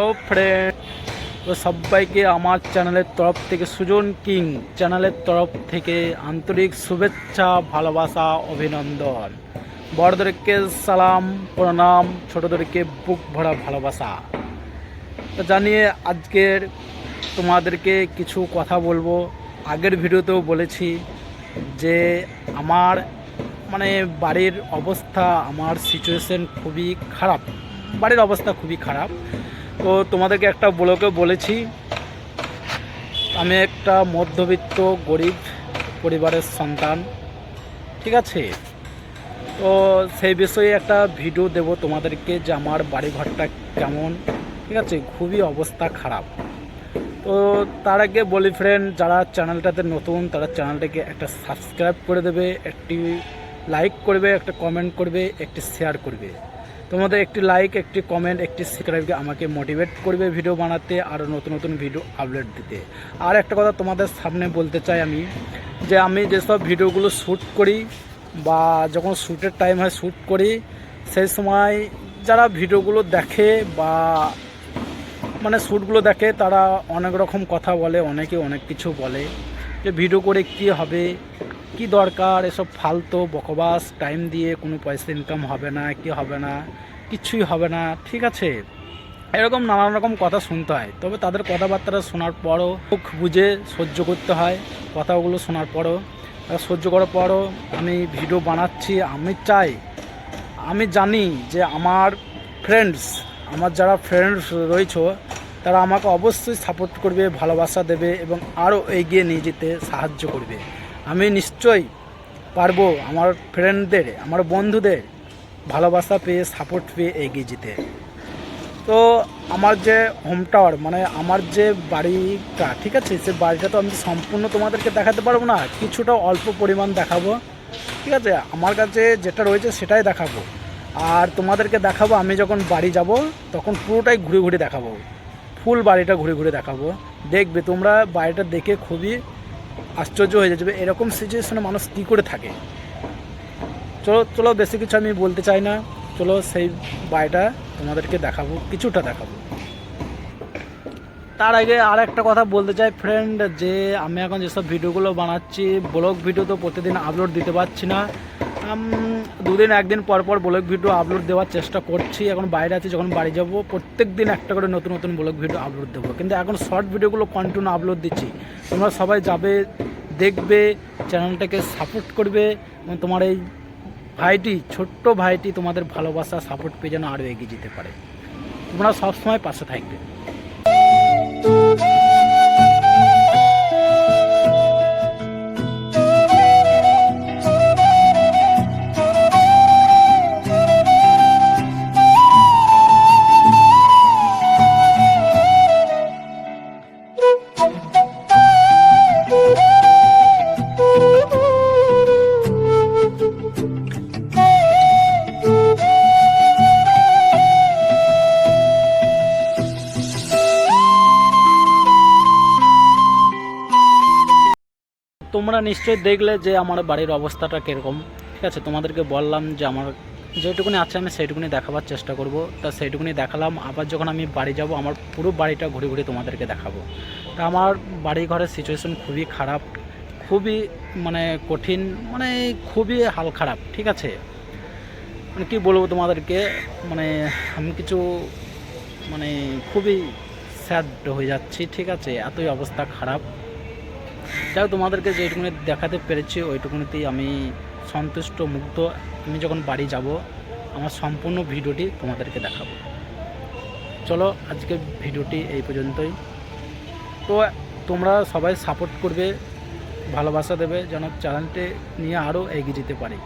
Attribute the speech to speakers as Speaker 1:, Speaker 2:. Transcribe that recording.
Speaker 1: Hello friend তো সবাইকে আমার চ্যানেলের তরফ থেকে সুজন কিং চ্যানেলের তরফ থেকে আন্তরিক শুভেচ্ছা, ভালোবাসা, অভিনন্দন। বড়দেরকে সালাম, প্রণাম, ছোটদেরকে বুক ভরা ভালোবাসা। তো জানিয়ে আজকের তোমাদেরকে কিছু কথা বলব। আগের ভিডিওতেও বলেছি যে আমার মানে বাড়ির অবস্থা, আমার সিচুয়েশন খুবই খারাপ। বাড়ির অবস্থা খুবই খারাপ। তো তোমাদেরকে একটা ব্লকে বলেছি, আমি একটা মধ্যবিত্ত গরিব পরিবারের সন্তান, ঠিক আছে? তো সেই বিষয়ে একটা ভিডিও দেব তোমাদেরকে যে আমার বাড়ি ঘরটা কেমন, ঠিক আছে? খুবই অবস্থা খারাপ। তো তার আগে বলি ফ্রেন্ড যারা চ্যানেলটাতে নতুন, তারা চ্যানেলটাকে একটা সাবস্ক্রাইব করে দেবে, একটি লাইক করবে, একটা কমেন্ট করবে, একটি শেয়ার করবে। তোমাদের একটি লাইক একটি কমেন্ট একটি সাবস্ক্রাইবকে আমাকে মোটিভেট করবে ভিডিও বানাতে আরও নতুন নতুন ভিডিও আপলোড দিতে। আর একটা কথা তোমাদের সামনে বলতে চাই আমি, যে আমি যেসব ভিডিওগুলো শ্যুট করি বা যখন শ্যুটের টাইম হয় শ্যুট করি, সেই সময় যারা ভিডিওগুলো দেখে বা মানে শ্যুটগুলো দেখে, তারা অনেক রকম কথা বলে, অনেকে অনেক কিছু বলে যে ভিডিও করে কি হবে কি দরকার, এসব ফালতু বকবাস টাইম দিয়ে কোনো পয়সা ইনকাম হবে না, কি হবে না, কিছুই হবে না, ঠিক আছে? এরকম নানান রকম কথা শুনতে হয়। তবে তাদের কথাবার্তা শোনার পরও মুখ বুঝে সহ্য করতে হয়, কথাগুলো শোনার পরও। সহ্য করার পরও আমি ভিডিও বানাচ্ছি, আমি চাই, আমি জানি যে আমার ফ্রেন্ডস আমার যারা ফ্রেন্ডস রয়েছে, তারা আমাকে অবশ্যই সাপোর্ট করবে, ভালোবাসা দেবে এবং আরও এগিয়ে নিয়ে যেতে সাহায্য করবে। আমি নিশ্চয়ই পারব আমার ফ্রেন্ডদের আমার বন্ধুদের ভালোবাসা পেয়ে সাপোর্ট পেয়ে এগিয়ে যেতে। তো আমার যে হোম টাওয়ার মানে আমার যে বাড়িটা, ঠিক আছে? সে বাড়িটা তো আমি সম্পূর্ণ তোমাদেরকে দেখাতে পারব না, কিছুটা অল্প পরিমাণ দেখাবো, ঠিক আছে? আমার কাছে যেটা রয়েছে সেটাই দেখাবো। আর তোমাদেরকে দেখাবো, আমি যখন বাড়ি যাব, তখন পুরোটাই ঘুরে ঘুরে দেখাবো। ফুল বাড়িটা ঘুরে ঘুরে দেখাবো। দেখবে তোমরা বাড়িটা দেখে খুবই আশ্চর্য হয়ে যাবে এরকম সিচুয়েশনে মানুষ কী করে থাকে। চলো চলো বেশি কিছু আমি বলতে চাই না। চলো সেই বাড়িটা তোমাদেরকে দেখাবো, কিছুটা দেখাবো। তার আগে আর একটা কথা বলতে চাই ফ্রেন্ড যে আমি এখন যেসব ভিডিওগুলো বানাচ্ছি ব্লগ ভিডিও তো প্রতিদিন আপলোড দিতে পারছি না। দুদিন একদিন পর পর ব্লগ ভিডিও আপলোড দেওয়ার চেষ্টা করছি। এখন বাইরে আছি, যখন বাড়ি যাব প্রত্যেক দিন একটা করে নতুন নতুন ব্লগ ভিডিও আপলোড দেবো। কিন্তু এখন শর্ট ভিডিওগুলো কন্টিনিউ আপলোড দিচ্ছি। তোমরা সবাই যাবে, দেখবে চ্যানেলটাকে সাপোর্ট করবে, এবং তোমার এই ভাইটি, ছোট্ট ভাইটি তোমাদের ভালোবাসা সাপোর্ট পেয়ে যেন আরও এগিয়ে যেতে পারে। তোমরা সবসময় পাশে থাকবে। তোমরা নিশ্চয়ই দেখলে যে আমার বাড়ির অবস্থাটা কীরকম। ঠিক আছে তোমাদেরকে বললাম যে আমার যেটুকুনি আছে আমি সেইটুকুনি দেখাবার চেষ্টা করব। তা সেইটুকুনি দেখালাম। আবার যখন আমি বাড়ি যাব, আমার পুরো বাড়িটা ঘুরে ঘুরে তোমাদেরকে দেখাবো। তা আমার বাড়ি ঘরের সিচুয়েশন খুবই খারাপ, খুবই মানে কঠিন মানে খুবই হাল খারাপ, ঠিক আছে? মানে কী বলব তোমাদেরকে? মানে আমি কিছু মানে খুবই স্যাড হয়ে যাচ্ছি, ঠিক আছে? এতই অবস্থা খারাপ। যাই তোমাদেরকে যেটুকুনি দেখাতে পেরেছি, ওইটুকুনিতেই আমি সন্তুষ্ট, মুগ্ধ, আমি যখন বাড়ি যাব, আমার সম্পূর্ণ ভিডিওটি তোমাদেরকে দেখাবো। চলো আজকে ভিডিওটি এই পর্যন্তই। তো তোমরা সবাই সাপোর্ট করবে, ভালোবাসা দেবে, যেন চ্যানেলটি নিয়ে আরও এগিয়ে যেতে পারি।